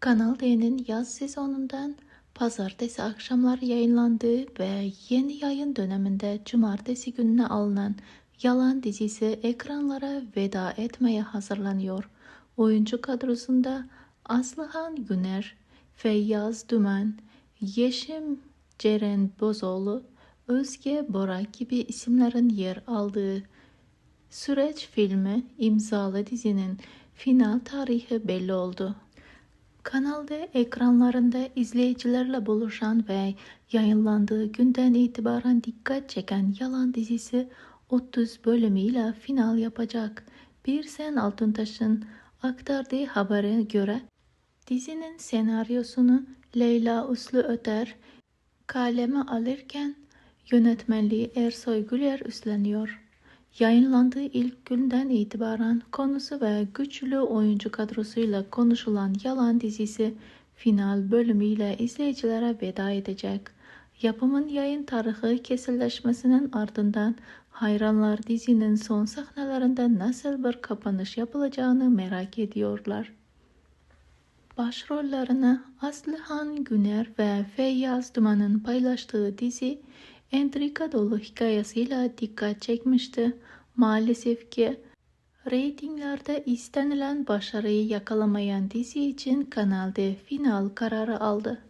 Kanal D'nin yaz sezonundan pazartesi akşamları yayınlandığı ve yeni yayın döneminde cumartesi gününe alınan Yalan dizisi ekranlara veda etmeye hazırlanıyor. Oyuncu kadrosunda Aslıhan Güner, Feyyaz Dümen, Yeşim Ceren Bozoğlu, Özge Bora gibi isimlerin yer aldığı Süreç filmi imzalı dizinin final tarihi belli oldu. Kanalda ekranlarında izleyicilerle buluşan ve yayınlandığı günden itibaren dikkat çeken Yalan dizisi 30 bölümüyle final yapacak. Bir Sen Altıntaş'ın aktardığı habere göre dizinin senaryosunu Leyla Uslu Öter kaleme alırken yönetmenliği Ersoy Güler üstleniyor. Yayınlandığı ilk günden itibaren konusu ve güçlü oyuncu kadrosuyla konuşulan Yalan dizisi final bölümüyle izleyicilere veda edecek. Yapımın yayın tarihi kesinleşmesinin ardından hayranlar dizinin son sahnelerinde nasıl bir kapanış yapılacağını merak ediyorlar. Başrollerini Aslıhan Güner ve Feyyaz Duman'ın paylaştığı dizi entrika dolu hikayesiyle dikkat çekmişti. Maalesef ki reytinglerde istenilen başarıyı yakalamayan dizi için kanalda final kararı aldı.